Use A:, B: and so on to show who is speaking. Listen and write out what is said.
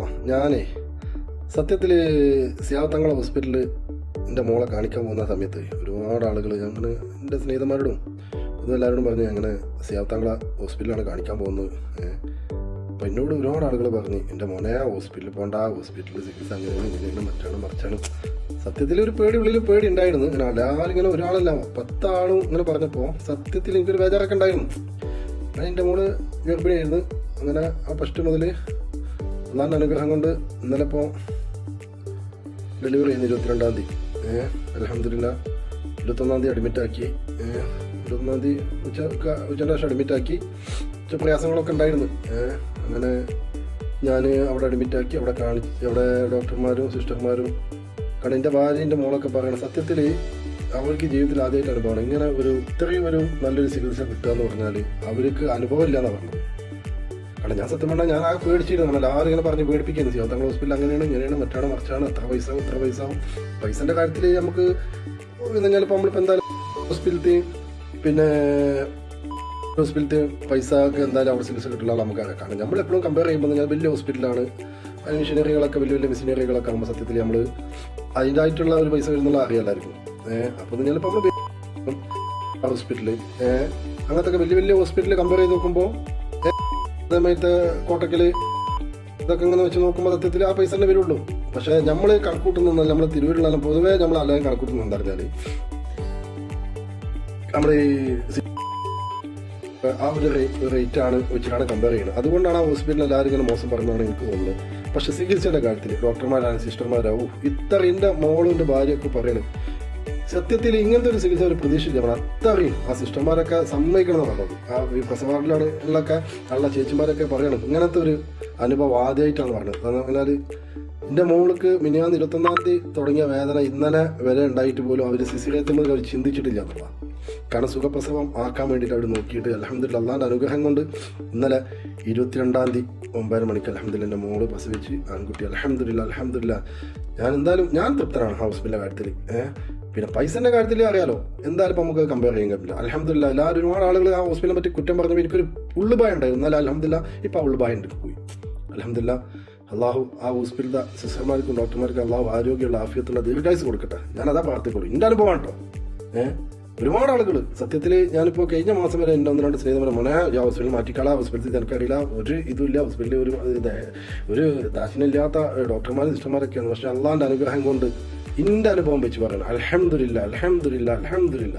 A: ഞാനേ സത്യത്തിൽ സിയാത്തങ്ങളെ ഹോസ്പിറ്റലിൽ എന്റെ മോളെ കാണിക്കാൻ പോകുന്ന സമയത്ത് ഒരുപാട് ആളുകൾ ഞങ്ങൾ എന്റെ സ്നേഹിതന്മാരോടും ഇതും എല്ലാവരോടും പറഞ്ഞു അങ്ങനെ സിയാത്തങ്ങള ഹോസ്പിറ്റലാണ് കാണിക്കാൻ പോകുന്നത്. അപ്പം എന്നോട് ഒരുപാട് ആളുകൾ പറഞ്ഞു എന്റെ മോനെ ആ ഹോസ്പിറ്റലിൽ പോകണ്ട ആ ഹോസ്പിറ്റലിൽ ചികിത്സ അങ്ങനെയാണ് മറ്റാണ് മറിച്ചാണ്. സത്യത്തിൽ ഒരു പേടി ഉള്ളിൽ പേടി ഉണ്ടായിരുന്നു. ഇങ്ങനെ എല്ലാവരും ഇങ്ങനെ ഒരാളല്ല പത്താളും ഇങ്ങനെ പറഞ്ഞപ്പോൾ സത്യത്തിൽ എനിക്കൊരു ബേജാറൊക്കെ ഉണ്ടായിരുന്നു. ഞാൻ എന്റെ മോൾ ഗർഭിണിയായിരുന്നു. അങ്ങനെ ആ ഫസ്റ്റ് മുതൽ അള്ളാന്റെ അനുഗ്രഹം കൊണ്ട് ഇന്നലെ ഇപ്പോൾ ഡെലിവറി ചെയ്യുന്നു ഇരുപത്തിരണ്ടാം തീയതി. ഏഹ് അലഹമില്ല ഇരുപത്തൊന്നാം തീയതി അഡ്മിറ്റാക്കി ഏഹ് ഇരുപത്തൊന്നാം തീയതി ഉച്ച ഉച്ചന്റെ ശേഷം അഡ്മിറ്റാക്കി ഉച്ച പ്രയാസങ്ങളൊക്കെ ഉണ്ടായിരുന്നു. ഏഹ് അങ്ങനെ ഞാൻ അവിടെ അഡ്മിറ്റാക്കി അവിടെ കാണിച്ച് അവിടെ ഡോക്ടർമാരും സിസ്റ്റർമാരും കാരണം എന്റെ ഭാര്യന്റെ മോളൊക്കെ പറയണം സത്യത്തിൽ അവർക്ക് ജീവിതത്തിൽ ആദ്യമായിട്ട് അനുഭവമാണ്. ഇങ്ങനെ ഒരു ഇത്രയും ഒരു നല്ലൊരു ചികിത്സ കിട്ടുക എന്ന് പറഞ്ഞാൽ അവർക്ക് അനുഭവം ഇല്ല എന്നാണ് പറഞ്ഞത്. കാരണം ഞാൻ സത്യം പറഞ്ഞാൽ ഞാൻ ആ പേടിച്ചിരുന്നു. നമ്മൾ എല്ലാവരും ഇങ്ങനെ പറഞ്ഞ് പേടിപ്പിക്കുന്നു സിയോത്തങ്ങൾ ഹോസ്പിറ്റൽ അങ്ങനെയാണ് ഇങ്ങനെയാണ് മറ്റാണ് മറിച്ചാണ് എത്ര പൈസ എത്ര പൈസ ആവും. പൈസന്റെ കാര്യത്തിൽ നമുക്ക് ചിലപ്പോൾ നമ്മളിപ്പോൾ എന്തായാലും ഹോസ്പിറ്റലിൽ പിന്നെ ഹോസ്പിറ്റലിൽ പൈസ പൈസക്ക് എന്തായാലും അവിടെ ചികിത്സ കിട്ടുള്ള നമുക്ക് നമ്മൾ എപ്പോഴും കമ്പയർ ചെയ്യുമ്പോൾ ഞാൻ വലിയ ഹോസ്പിറ്റലാണ് മെഷീനറികളൊക്കെ വലിയ വലിയ മെഷീനറികളൊക്കെ ആകുമ്പോൾ സത്യത്തിൽ നമ്മൾ അതിന്റെതായിട്ടുള്ള ഒരു പൈസ വരുന്നുള്ള അറിയാം എല്ലാവർക്കും. ഏഹ് അപ്പോൾ ചിലപ്പോൾ നമ്മൾ ഹോസ്പിറ്റൽ ഏഹ് അങ്ങനത്തെ വലിയ വലിയ ഹോസ്പിറ്റലിൽ കമ്പയർ ചെയ്ത് നോക്കുമ്പോൾ അതേമാതിരത്തെ കോട്ടക്കൽ ഇതൊക്കെ ഇങ്ങനെ വെച്ച് നോക്കുമ്പോൾ സത്യത്തിൽ ആ പൈസ തന്നെ വരുള്ളൂ. പക്ഷെ നമ്മൾ കണക്കൂട്ടുന്ന നമ്മൾ തിരുവൂരിലാണ് പൊതുവേ നമ്മൾ എല്ലാവരും കണക്കൂട്ടുന്ന എന്താ പറഞ്ഞാൽ നമ്മൾ ഈ ആ ഒരു റേറ്റ് ആണ് വെച്ചിട്ടാണ് കമ്പയർ ചെയ്യുന്നത്. അതുകൊണ്ടാണ് ആ ഹോസ്പിറ്റലിൽ എല്ലാവരും ഇങ്ങനെ മോശം പറഞ്ഞതാണ് എനിക്ക് തോന്നുന്നത്. പക്ഷെ ചികിത്സയുടെ കാര്യത്തിൽ ഡോക്ടർമാരാണ് സിസ്റ്റർമാരാവും ഇത്ര എന്റെ മോളും എന്റെ ഭാര്യയൊക്കെ പറയണത് സത്യത്തിൽ ഇങ്ങനത്തെ ഒരു ചികിത്സ ഒരു പ്രതീക്ഷിച്ചില്ല അത്രയും ആ സിസ്റ്റർമാരൊക്കെ സമ്മതിക്കണം എന്ന് പറഞ്ഞത്. ആ ഈ ഉള്ളൊക്കെ ഉള്ള ചേച്ചിമാരൊക്കെ പറയണം ഇങ്ങനത്തെ ഒരു അനുഭവം ആദ്യമായിട്ടാണ് പറഞ്ഞത്. കാരണം പറഞ്ഞാൽ എന്റെ മോൾക്ക് മിനിയാന്ന് ഇരുപത്തൊന്നാം തീയതി തുടങ്ങിയ വേദന ഇന്നലെ വരെ ഉണ്ടായിട്ട് പോലും അവർ സിസിലേത്തുമ്പോൾ അവർ ചിന്തിച്ചിട്ടില്ല എന്നുള്ളതാണ്. കാരണം സുഖപ്രസവം ആക്കാൻ വേണ്ടിയിട്ട് അവർ നോക്കിയിട്ട് അലഹമ്മദില്ല അള്ളാന്റെ അനുഗ്രഹം കൊണ്ട് ഇന്നലെ ഇരുപത്തിരണ്ടാം തീയതി ഒമ്പതര മണിക്ക് അലഹമ്മദില്ല എന്റെ മോൾ പ്രസവിച്ച് ആൺകുട്ടി അലഹമ്മദില്ല അലഹമ്മദില്ല ഞാൻ എന്തായാലും ഞാൻ തൃപ്തനാണ് ഹോസ്പിറ്റലിന്റെ കാര്യത്തിൽ പിന്നെ പൈസന്റെ കാര്യത്തിൽ അറിയാലോ. എന്തായാലും നമുക്ക് കമ്പയർ ചെയ്യാൻ പറ്റില്ല അലഹമ്മദില്ല എല്ലാവരും ഒരുപാട് ആളുകൾ ആ ഹോസ്പിറ്റലിനെ പറ്റി കുറ്റം പറഞ്ഞപ്പോൾ എനിക്കൊരു ഉള്ളുബായ ഉണ്ടായിരുന്നു എന്നാലും അലഹമ്മദില്ല ഇപ്പോൾ ആ ഉള്ളുബായ ഉണ്ട് പോയി. അലഹമ്മദില്ല അള്ളാഹു ആ ഹോസ്പിറ്റലിലെ സിസ്റ്റർമാർക്കും ഡോക്ടർമാർക്കും അള്ളാഹു ആരോഗ്യമുള്ള ആഫിയത്തുള്ള ദീർഘായുസ് കൊടുക്കട്ടെ. ഞാൻ അതാ പ്രാർത്ഥിക്കുള്ളൂ. എന്റെ അനുഭവം കേട്ടോ ഏഹ് ഒരുപാട് ആളുകൾ സത്യത്തിൽ ഞാനിപ്പോൾ കഴിഞ്ഞ മാസം വരെ എന്റെ ഒന്ന് രണ്ട് സ്നേഹിതരെ മോനെ ഈ ഹോസ്പിറ്റലിൽ മാറ്റിക്കള ഹോസ്പിറ്റലിൽ എനിക്കറിയില്ല ഒരു ഇതുമില്ല ഹോസ്പിറ്റലിൽ ഒരു ഒരു ദാക്ഷിണില്ലാത്ത ഡോക്ടർമാരും സിസ്റ്റർമാരൊക്കെയാണ്. പക്ഷെ അള്ളാന്റെ അനുഗ്രഹം കൊണ്ട് ഇന്റെ അനുഭവം വെച്ച് പറയണം. അലഹമില്ല അലഹമില്ല അലഹമില്ല